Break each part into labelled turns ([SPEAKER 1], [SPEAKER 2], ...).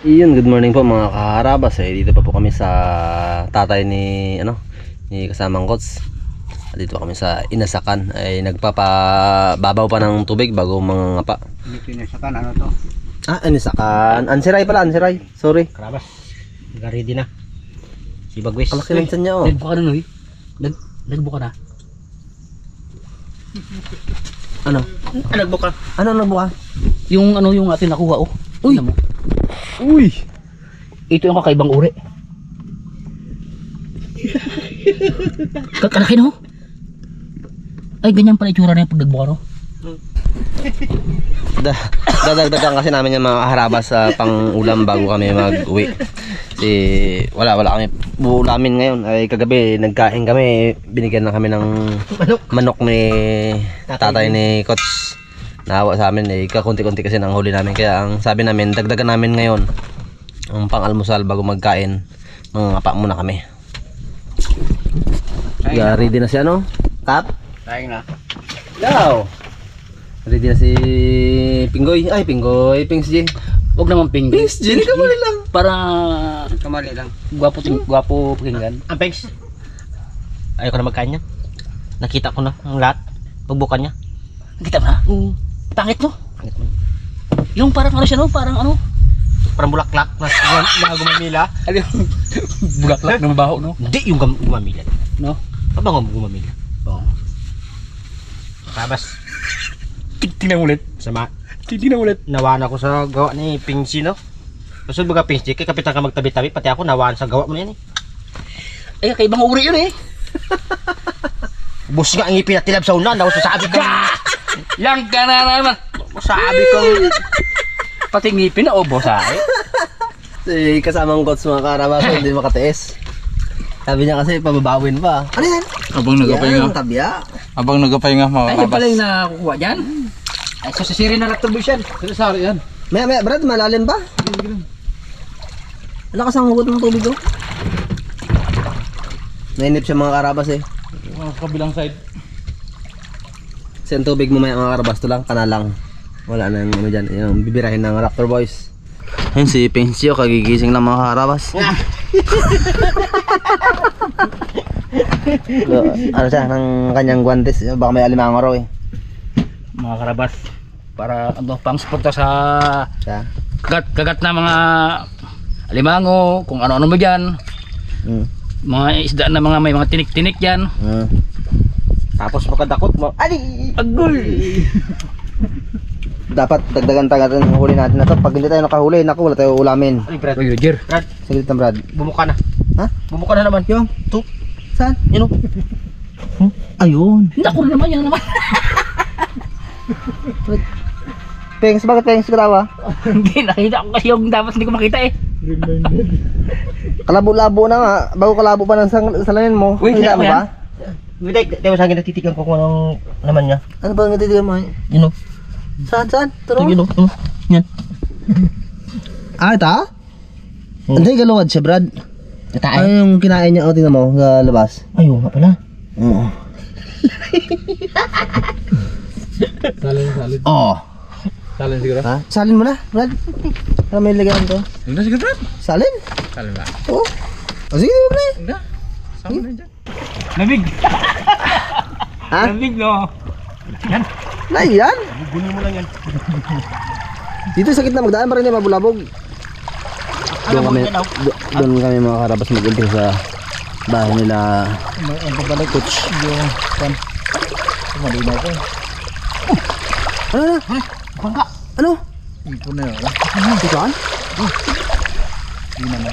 [SPEAKER 1] Iyon, good morning po mga kaharabas. Eh, dito pa po kami sa tatay ni ano, ni kasamang. At Dito kami sa Inasakan ay nagpapababaw pa ng tubig bago mga ngapa.
[SPEAKER 2] Hindi pinasakan, ano to?
[SPEAKER 1] Ah, Inasakan. Ansiray pala, Ansiray. Sorry.
[SPEAKER 2] Karabas. Ready na. Si Bagwis.
[SPEAKER 1] Kalaki lang niya oh.
[SPEAKER 3] Nagbuka na Noy. Nag nagbuka na.
[SPEAKER 1] Ano?
[SPEAKER 2] Ah, nagbuka.
[SPEAKER 1] Ano nagbuka?
[SPEAKER 3] Yung ano yung atin nakuha oh. Uy. mo.
[SPEAKER 1] Uy!
[SPEAKER 3] Ito yung kakaibang uri. Kakalaki no? Ay ganyan pala itsura na yung pag nagbuka no?
[SPEAKER 1] Da dadagdagan kasi namin yung mga harabas sa pang-ulam bago kami mag-uwi. Kasi wala wala kami buulamin ngayon. Ay kagabi nagkain kami, binigyan na kami ng manok ni tatay ni Coach. Nahawa sa amin eh, kakunti-kunti kasi nang huli namin. Kaya ang sabi namin, dagdagan namin ngayon ang pang-almusal bago magkain. Mga pa muna kami. Yeah, ready na si ano? Kap?
[SPEAKER 2] Sayang na.
[SPEAKER 1] Yo! Ready na si Pinggoy. Ay, Pinggoy. Pings J.
[SPEAKER 3] Huwag naman ping.
[SPEAKER 1] Pings J, ka muna lang.
[SPEAKER 3] Para
[SPEAKER 2] Kamali lang.
[SPEAKER 3] gwapo ting gwapo pakinggan.
[SPEAKER 2] Ang pegs. Ayaw ko na magkain yan. Nakita ko na ang lahat. Pagbukan niya.
[SPEAKER 3] Kita mo na? Pangit no?
[SPEAKER 2] Pangit mo.
[SPEAKER 3] Yung parang ano siya no? Parang ano?
[SPEAKER 2] Parang bulaklak na, na gumamila.
[SPEAKER 3] Ano yung bulaklak ng baho no?
[SPEAKER 2] Hindi yung gum gumamila.
[SPEAKER 3] No?
[SPEAKER 2] Pabango mo gumamila.
[SPEAKER 3] Oo.
[SPEAKER 2] Karabas.
[SPEAKER 3] Tingnan ulit.
[SPEAKER 2] Sama.
[SPEAKER 3] Tingnan ulit.
[SPEAKER 2] Nawaan ako sa gawa ni Pingsi, no? Gusto baga Pingsi, kay kapitan ka magtabi-tabi, pati ako nawaan sa gawa mo na yan eh.
[SPEAKER 3] Ay kakaibang uri yun eh.
[SPEAKER 2] Bus nga ang ngipin at tilab sa unan, daw sasabi ka.
[SPEAKER 3] Yang ka na naman.
[SPEAKER 2] Sabi ko.
[SPEAKER 3] Pati ngipin na obo sa akin.
[SPEAKER 1] Si kasamang coach mga karabas hindi makatiis. Sabi niya kasi pababawin pa. Ano yan?
[SPEAKER 4] Abang nagapahinga.
[SPEAKER 1] Yan, tabya.
[SPEAKER 4] Abang nagapahinga mga
[SPEAKER 3] Ay, pala yung nakakuha dyan. Ay, so sisiri na naktubos yan.
[SPEAKER 4] Sari yan.
[SPEAKER 1] Maya, maya, Brad, malalim ba? Lakas ang hugot ng tubig oh. Nainip siya mga karabas eh.
[SPEAKER 4] Mga kabilang side.
[SPEAKER 1] Kasi ang tubig mo maya mga karabas, to lang, kanalang. Wala na yung ano dyan, yung bibirahin ng Raptor Boys. Ayun si Pensio, kagigising lang mga karabas. So, ano siya, ng kanyang guantes, baka may alimango raw eh.
[SPEAKER 3] Mga karabas. Para ano, pang suporta sa
[SPEAKER 1] Siya.
[SPEAKER 3] kagat, kagat na mga alimango, kung ano-ano mo dyan.
[SPEAKER 1] Mm.
[SPEAKER 3] Mga isda na mga may mga tinik-tinik dyan.
[SPEAKER 1] Mm.
[SPEAKER 2] Tapos makadakot mo. Ali!
[SPEAKER 3] Agoy!
[SPEAKER 1] Dapat dagdagan taga ng huli natin na to. Pag hindi tayo nakahuli, naku, wala tayo ulamin.
[SPEAKER 2] Ay, Brad.
[SPEAKER 3] Uy, Roger.
[SPEAKER 2] Brad,
[SPEAKER 1] Sige lang, Brad.
[SPEAKER 2] bumuka na.
[SPEAKER 1] Ha?
[SPEAKER 2] Bumuka na naman.
[SPEAKER 1] Yung?
[SPEAKER 2] Tu.
[SPEAKER 1] Saan?
[SPEAKER 2] Yun o.
[SPEAKER 1] Ayun.
[SPEAKER 3] Naku na naman, yan naman.
[SPEAKER 1] Pengs, bakit pengs ka tawa?
[SPEAKER 3] Hindi, nakita ko kasi yung dapat hindi ko makita eh.
[SPEAKER 1] Kalabo-labo na nga. Bago kalabo pa ng salamin mo.
[SPEAKER 3] Uy,
[SPEAKER 1] Kita
[SPEAKER 3] kita
[SPEAKER 1] mo
[SPEAKER 3] mo
[SPEAKER 1] ba?
[SPEAKER 2] Hindi, tayo sa akin natitigan ko kung anong naman niya.
[SPEAKER 1] Ano ba natitigan mo?
[SPEAKER 2] Yun o.
[SPEAKER 1] Saan, saan? Turo.
[SPEAKER 2] Yun o. Yun o. Yan.
[SPEAKER 1] Ah, ito? Hindi, galuwad siya, Brad. Ano
[SPEAKER 2] Tataan.
[SPEAKER 1] yung kinain niya? O, tingnan mo, sa labas.
[SPEAKER 2] Ayun nga pala.
[SPEAKER 1] Oo.
[SPEAKER 4] Salin, salin.
[SPEAKER 1] Oo.
[SPEAKER 4] Salin siguro.
[SPEAKER 1] Ha? Salin mo na, Brad. Para may lagayan to.
[SPEAKER 4] Huwag na siguro.
[SPEAKER 1] Salin?
[SPEAKER 4] Salin ba?
[SPEAKER 1] Oo. O, sige, Brad.
[SPEAKER 4] Huwag na. Sama na dyan.
[SPEAKER 3] Nabig.
[SPEAKER 1] Ha?
[SPEAKER 3] Nabig no.
[SPEAKER 1] Na, yan.
[SPEAKER 2] Gunin mo lang yan.
[SPEAKER 1] Dito sa gitna magdaan pa rin yung mabulabog. Doon kami,
[SPEAKER 2] yan, oh.
[SPEAKER 1] do- doon kami mga karabas mag-ulting sa bahay nila. Coach.
[SPEAKER 4] Malinaw ko.
[SPEAKER 1] Ano na?
[SPEAKER 2] Bangka.
[SPEAKER 1] Ano?
[SPEAKER 4] Ipon na yun.
[SPEAKER 1] Ano? Saan?
[SPEAKER 4] Hindi na na.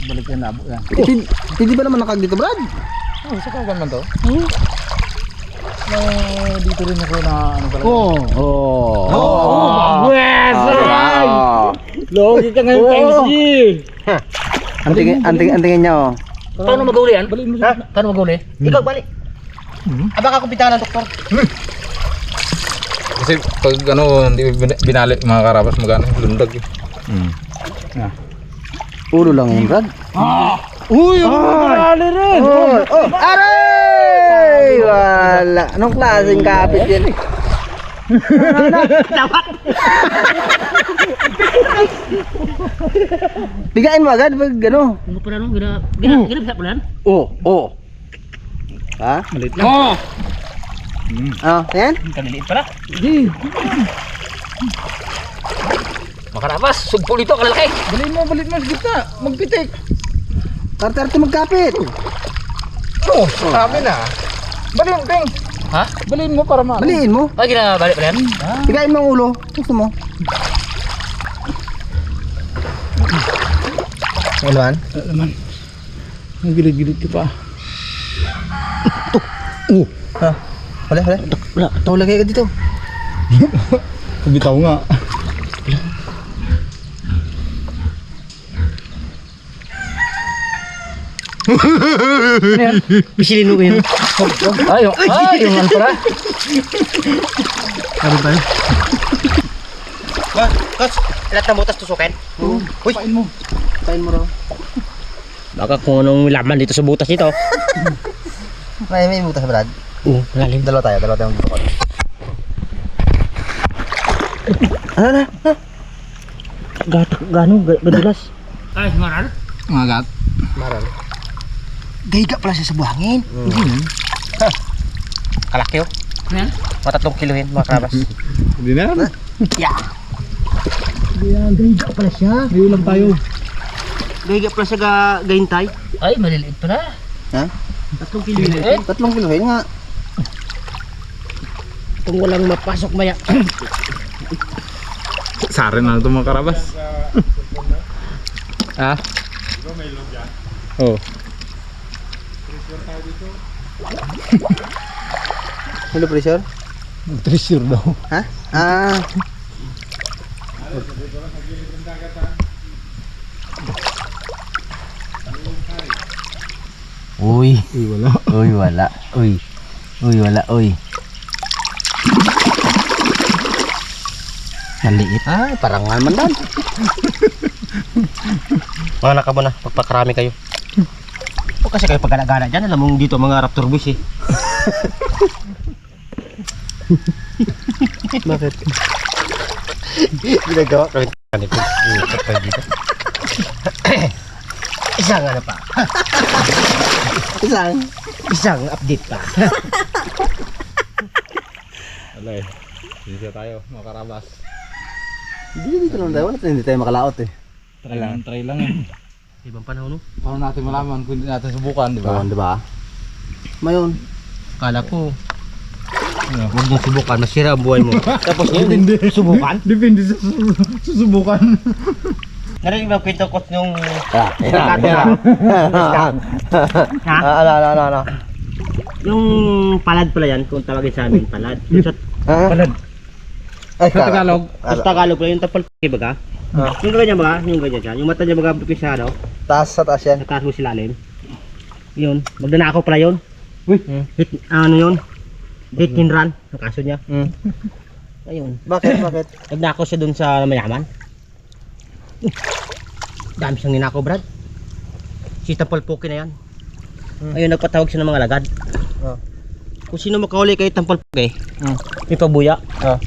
[SPEAKER 4] Balik yan labo yan.
[SPEAKER 1] Hindi, hindi ba naman nakag dito, Brad?
[SPEAKER 4] Oh, sa kagan man to. Na dito rin ako na ano pala.
[SPEAKER 1] Oo. Oo. Oh.
[SPEAKER 3] Yes!
[SPEAKER 1] Logi ka ngayon, Antingin, antingin, antingin niya, oh.
[SPEAKER 3] Paano mag-uli yan? Ha? Paano mag-uli?
[SPEAKER 2] Ikaw balik. Aba ka kumpitan ng doktor.
[SPEAKER 4] Kasi pag ano, hindi bin- binali mga karabas magano, lundag eh.
[SPEAKER 1] Ulo lang yun, Brad.
[SPEAKER 4] Uy, binali rin!
[SPEAKER 1] Oh, oh, aray! Wala. Anong klaseng kapit yan? Bigain mo agad pag ano.
[SPEAKER 5] Ano pa rin, gina, gina, gina, gina, gina,
[SPEAKER 1] Oo, oo. Ha?
[SPEAKER 4] Malit lang.
[SPEAKER 3] Oo.
[SPEAKER 1] Ah, yan?
[SPEAKER 3] Kaliliit pala. Makarabas, sugpo dito, kalalaki.
[SPEAKER 4] Balin mo, balin mo sa gitna. Magpitik.
[SPEAKER 1] Tarte-tarte magkapit.
[SPEAKER 4] Oh, sabi na. Balin, Ping.
[SPEAKER 3] Ha?
[SPEAKER 4] Balin mo para ma...
[SPEAKER 1] Baliin mo.
[SPEAKER 3] Ay, ginabalik pala yan.
[SPEAKER 1] Bigain mo ang ulo. Gusto mo. Ano man?
[SPEAKER 4] Alaman. Ang gilid-gilid ka pa.
[SPEAKER 1] Ha? Wala, wala. Wala. Ito, lagay ka dito.
[SPEAKER 4] Bitaw nga.
[SPEAKER 2] Pisilin mo yun.
[SPEAKER 3] Ay, yung, ay, yung pala.
[SPEAKER 1] Ano ba?
[SPEAKER 2] Coach, lahat ng butas tusukin. Uy,
[SPEAKER 4] Pain mo.
[SPEAKER 1] Kain mo raw.
[SPEAKER 2] baka kung anong laman dito sa butas nito.
[SPEAKER 1] May, may butas, Brad.
[SPEAKER 2] Oo, malalim.
[SPEAKER 1] Dalawa tayo, dalawa tayong bukod. Ano na?
[SPEAKER 2] Gatak, gano, gadulas.
[SPEAKER 5] Ay, maral.
[SPEAKER 4] Magat.
[SPEAKER 1] Maral. Dahiga pala siya sa buhangin.
[SPEAKER 2] Kalaki oh.
[SPEAKER 5] Ano yan?
[SPEAKER 2] Matatlong kilohin, mga krabas.
[SPEAKER 4] Hindi na yan.
[SPEAKER 2] Yan, gahiga pala siya.
[SPEAKER 4] Hindi lang tayo.
[SPEAKER 2] Gahiga pala siya ga, gahintay.
[SPEAKER 5] Ay, maliliit pala.
[SPEAKER 1] Ha?
[SPEAKER 2] Tatlong kilohin.
[SPEAKER 5] Eh,
[SPEAKER 1] Tatlong kilohin nga.
[SPEAKER 2] Kung walang mapasok maya.
[SPEAKER 4] Sari na ito mga karabas. ah? Oh.
[SPEAKER 1] Hello, pressure?
[SPEAKER 4] Treasure daw.
[SPEAKER 1] Ha? Ah. Uy,
[SPEAKER 4] Uy, wala.
[SPEAKER 1] uy, wala. Uy. Uy, wala, uy. Maliit. Ah, parang naman dan.
[SPEAKER 2] Mga nakabo na, pagpakarami kayo. Kasi kayo paggalagana dyan, alam mong dito mga raptor boys eh.
[SPEAKER 1] Bakit?
[SPEAKER 2] Ginagawa. Iikot kayo dito. Isang ano pa,
[SPEAKER 1] Isang.
[SPEAKER 2] isang update pa.
[SPEAKER 4] Eh. Hindi tayo, mga karabas.
[SPEAKER 1] Hindi dito lang tayo. Wala hindi tayo makalaot eh.
[SPEAKER 4] Try lang, try lang eh.
[SPEAKER 2] Ibang panahon no?
[SPEAKER 4] Paano natin malaman kung hindi natin subukan, di ba?
[SPEAKER 1] Oo, di ba? Mayon.
[SPEAKER 2] Kala ko,
[SPEAKER 4] Ano?
[SPEAKER 2] huwag mong subukan, masira ang buhay mo. Tapos yun, subukan.
[SPEAKER 4] Depende sa susubukan.
[SPEAKER 2] Narinig ba kwento ko nung
[SPEAKER 1] Ah,
[SPEAKER 2] Nakatira. Ha?
[SPEAKER 1] Ah, ano, ano, ano, ano.
[SPEAKER 2] yung palad pala yan, kung tawagin sa amin, palad.
[SPEAKER 1] Ha?
[SPEAKER 4] Palad.
[SPEAKER 1] Ay,
[SPEAKER 4] Sa Tagalog.
[SPEAKER 2] sa Tagalog pala, yung tapal baga.
[SPEAKER 1] Ah.
[SPEAKER 2] Yung ganyan baga, yung ganyan siya. Yung mata niya baga, yung sa ano,
[SPEAKER 1] Taas sa taas yan.
[SPEAKER 2] sa taas mo silalim. Yun, magdanakaw pala yun.
[SPEAKER 4] Uy.
[SPEAKER 2] Hit, ano yun? Hit and run, ang kaso niya.
[SPEAKER 1] Hmm.
[SPEAKER 2] Ayun,
[SPEAKER 1] Bakit, bakit?
[SPEAKER 2] nagnakaw siya dun sa mayaman. Dami siyang ninakaw, Brad. Si Tampalpuki na yan. Ayun, nagpatawag siya ng mga lagad.
[SPEAKER 1] Oh.
[SPEAKER 2] Kung sino makahuli kay Tampalpuki,
[SPEAKER 1] Hmm.
[SPEAKER 2] may pabuya.
[SPEAKER 1] Oh.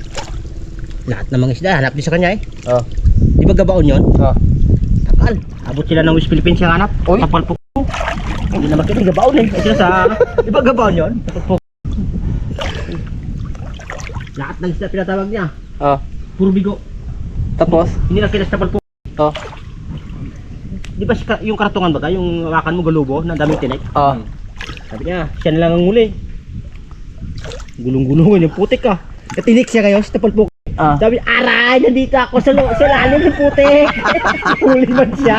[SPEAKER 2] Lahat ng mga isda, hanap din sa kanya eh.
[SPEAKER 1] Oh.
[SPEAKER 2] Di ba gabaon yun?
[SPEAKER 1] Oh.
[SPEAKER 2] Takal. Abot sila ng West Philippines yung hanap.
[SPEAKER 1] Uy.
[SPEAKER 2] Tampalpuki. Hindi na makita, gabaon eh. Sila sa... Di ba gabaon yun? Tampalpuki. Lahat ng isda pinatawag niya.
[SPEAKER 1] Oh.
[SPEAKER 2] Puro bigo.
[SPEAKER 1] Tapos?
[SPEAKER 2] Hindi lang kita sa Tampalpuki.
[SPEAKER 1] Oh.
[SPEAKER 2] Di ba yung karatungan baga, yung hawakan mo galubo, na daming tinik?
[SPEAKER 1] Oh.
[SPEAKER 2] Sabi niya, siya na lang ang huli. Gulong-gulungan yung putik ka. Katinik siya kayo, sa tapalpok.
[SPEAKER 1] Ah.
[SPEAKER 2] Sabi, aray, nandito ako sa, lo- sa lalim ng putik. huli man siya.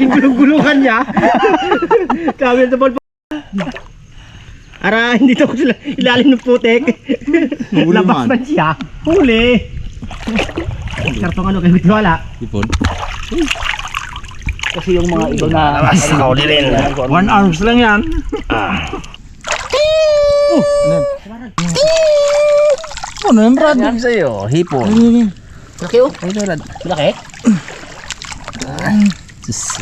[SPEAKER 2] Yung gulong-gulungan niya. Sabi ng tapalpok. Aray, nandito ako sa la- ilalim ng putik.
[SPEAKER 4] Huli
[SPEAKER 2] Labas
[SPEAKER 4] man.
[SPEAKER 2] man siya. Huli. Kartong ano, kayo wala.
[SPEAKER 4] Ipon.
[SPEAKER 1] Kasi yung mga iba na...
[SPEAKER 2] Huli rin.
[SPEAKER 4] One arms lang yan. Ano yan? Ano yan, Brad?
[SPEAKER 1] Sabi sa'yo, hipon.
[SPEAKER 2] Laki oh.
[SPEAKER 1] Ay, Brad.
[SPEAKER 2] Laki.
[SPEAKER 1] Sus.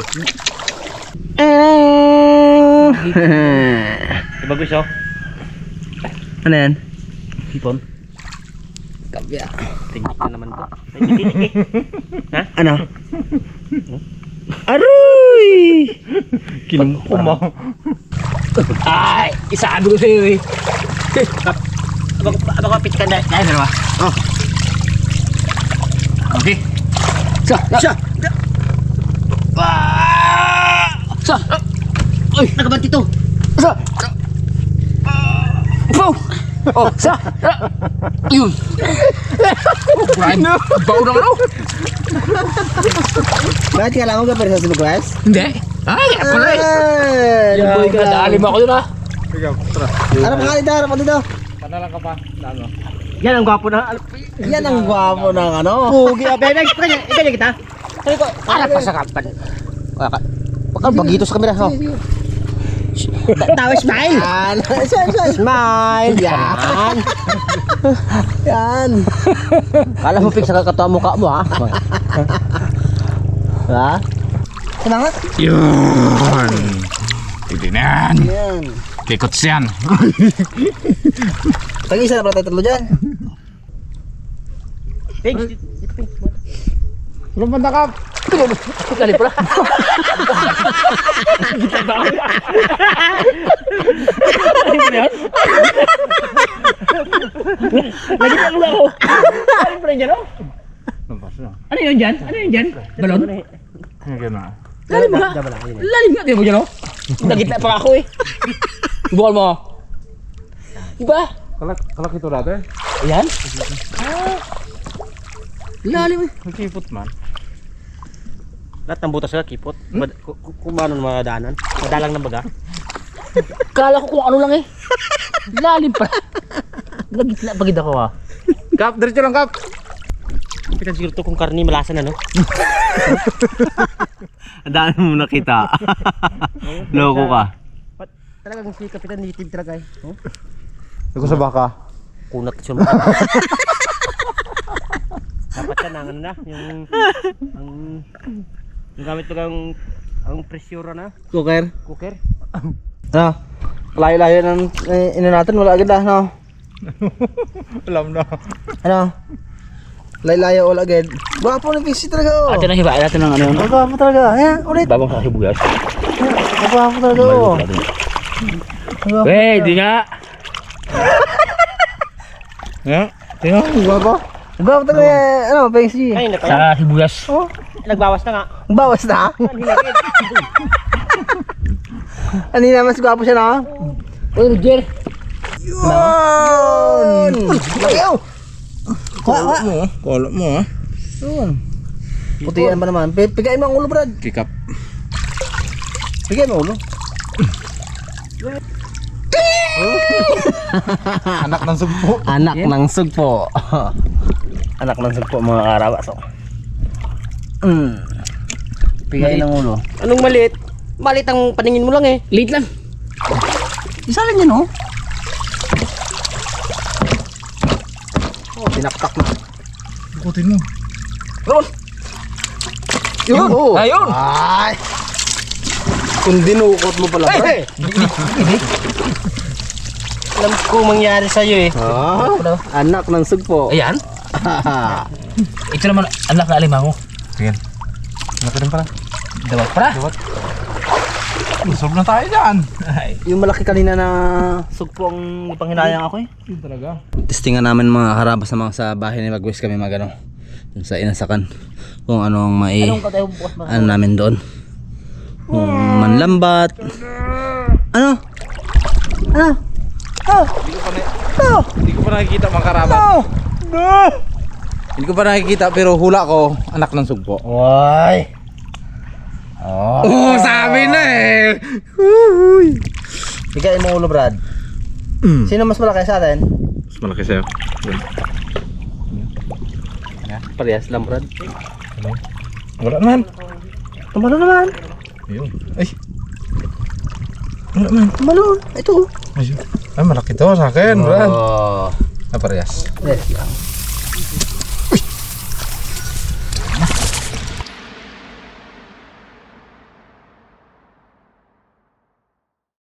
[SPEAKER 2] Diba gusto?
[SPEAKER 1] ano yan?
[SPEAKER 2] Hipon.
[SPEAKER 1] Kabya.
[SPEAKER 2] Tingnan na naman to.
[SPEAKER 1] Ano? Aroy!
[SPEAKER 4] Kinumpong mo.
[SPEAKER 3] Ay, isabi ko sa iyo eh.
[SPEAKER 2] Abang, abang kapit ka na. Dahil dalawa.
[SPEAKER 3] Okay. Sa,
[SPEAKER 1] Siya!
[SPEAKER 3] sa,
[SPEAKER 2] Uy, nakabanti to.
[SPEAKER 3] sa. Oh, oh, sa. Yun. Oh, Brian. Bau na ano?
[SPEAKER 1] Bakit kailangan ka pero sa sinugwas?
[SPEAKER 3] Hindi. Ay, ako na eh.
[SPEAKER 1] Ay! Luboy ka lang.
[SPEAKER 3] Nadali mo ako yun ah.
[SPEAKER 4] Sige, tara.
[SPEAKER 1] Harap ka dito, harap ka dito.
[SPEAKER 4] Panalang ka pa. Dano.
[SPEAKER 2] Yan ang gwapo na. Al-
[SPEAKER 1] Yan ang gwapo ng ano.
[SPEAKER 2] Pugi, abe. Nag, kanya, ikanya kita. Sabi ko, para pa sa kapan. Wala ka. Huwag kang bagito sa kamera, ho. Tawa, smile.
[SPEAKER 1] Yan.
[SPEAKER 2] Smile. Yan.
[SPEAKER 1] Yan.
[SPEAKER 2] Kala mo, Pix, sa kakatawa mukha mo, ha? ha?
[SPEAKER 1] Sinangat?
[SPEAKER 3] Yun. Na yan. Kikots yan.
[SPEAKER 1] Tag-isa na pala tayo tatlo dyan.
[SPEAKER 2] Pix,
[SPEAKER 4] Lumanda ka.
[SPEAKER 3] Dali pala.
[SPEAKER 5] Lagi na lugar ko. Ano pa rin dyan, oh? Ano yun dyan? Ano yun dyan? Balon?
[SPEAKER 4] Sige na.
[SPEAKER 3] Lalim nga. Lalim nga. Di mo dyan oh. Nagitna pa ako eh. Bukal mo. Diba?
[SPEAKER 4] Kalak, kalak ito dati.
[SPEAKER 3] Ayan. Lalim eh.
[SPEAKER 4] Nagkipot man.
[SPEAKER 2] Lahat ng butas ka, kipot. Mad- ku- ku- Kung paano madaanan. Madalang ng baga.
[SPEAKER 3] Kala ko kung ano lang eh. Lalim pa. Nagitna pa gid ako ah.
[SPEAKER 4] Kap, diretso lang kap.
[SPEAKER 2] Pitan siguro to kung karni malasan ano. Ang dami mo nakita. Loko ka. Talagang si Kapitan native talaga eh. Oh?
[SPEAKER 4] Ako sa baka.
[SPEAKER 2] Kunat siya. Dapat yan ang ano na, yung ang yung gamit mo ang ang presyura na
[SPEAKER 1] Cooker.
[SPEAKER 2] cooker.
[SPEAKER 1] Ano? Layo-layo ng eh, ino natin. Wala agad ah. No?
[SPEAKER 4] Alam na.
[SPEAKER 1] Ano? Layo-layo all agad. Gwapo ng PC talaga oh.
[SPEAKER 3] Ate na hibain natin ng ano yun.
[SPEAKER 1] Ang gwapo talaga. Ayan, ulit.
[SPEAKER 3] Babang sa sibuyas.
[SPEAKER 1] Ang gwapo talaga oh. Gwapo.
[SPEAKER 3] Wey, di nga.
[SPEAKER 4] Yeah. Tingnan mo, gwapo.
[SPEAKER 1] Ang gwapo talaga eh. Ano, PC?
[SPEAKER 2] Ay, na.
[SPEAKER 3] Sa sibuyas.
[SPEAKER 2] Nagbawas na nga.
[SPEAKER 1] Bawas na. Kanina mas gwapo siya na.
[SPEAKER 3] Uy, Roger.
[SPEAKER 1] Yun! Laki oh! Wa.
[SPEAKER 4] mo, kala mo ah.
[SPEAKER 1] Yun. Putian pa naman. Pi- Pigain mo ang ulo, Brad.
[SPEAKER 4] Kikap.
[SPEAKER 1] Pigain mo ang ulo.
[SPEAKER 4] Anak ng sugpo.
[SPEAKER 1] Anak ng sugpo. Anak ng sugpo mga karawas. Oh. Mm. Pigain ang ulo.
[SPEAKER 2] Anong maliit? Maliit ang paningin mo lang eh.
[SPEAKER 3] Late lang.
[SPEAKER 1] Isa lang yun, oh. Pinaktak na.
[SPEAKER 4] Ikutin mo.
[SPEAKER 1] Yun! Oh.
[SPEAKER 3] Ayun.
[SPEAKER 1] Ay! Kung dinukot mo pala, Brad.
[SPEAKER 2] Alam ko mangyari sa'yo eh.
[SPEAKER 1] Oh, anak ng sugpo.
[SPEAKER 3] Ayan. Ito naman, anak na alimango.
[SPEAKER 4] Sige. Ano ka rin pala?
[SPEAKER 3] Dawat para.
[SPEAKER 4] Busog na tayo dyan.
[SPEAKER 1] yung malaki kanina na sugpo ang panghinayang ako eh.
[SPEAKER 4] Yun talaga.
[SPEAKER 1] Testingan namin mga karabas na mga sa bahay ni Magwis kami mag ano, dun sa inasakan. Kung ano ang mai ano namin doon. Kung manlambat. Ano? Ano?
[SPEAKER 4] Hindi ko pa na... Hindi ko pa nakikita mga karabat. Hindi ko pa nakikita pero hula ko anak ng sugpo.
[SPEAKER 1] Why? Oh.
[SPEAKER 4] Oh, sabi na eh.
[SPEAKER 1] Bigay mo ulo, Brad. Sino mas malaki sa atin?
[SPEAKER 4] Mas malaki sa'yo.
[SPEAKER 1] Parehas lang, Brad.
[SPEAKER 4] Wala naman.
[SPEAKER 1] Tumalo naman.
[SPEAKER 4] Ayun. Ay. Wala naman.
[SPEAKER 1] Tumalo. Ito.
[SPEAKER 4] Ayun. Ay, malaki to sa akin, Brad.
[SPEAKER 1] Oh.
[SPEAKER 4] Ah, parehas.
[SPEAKER 1] Yes lang.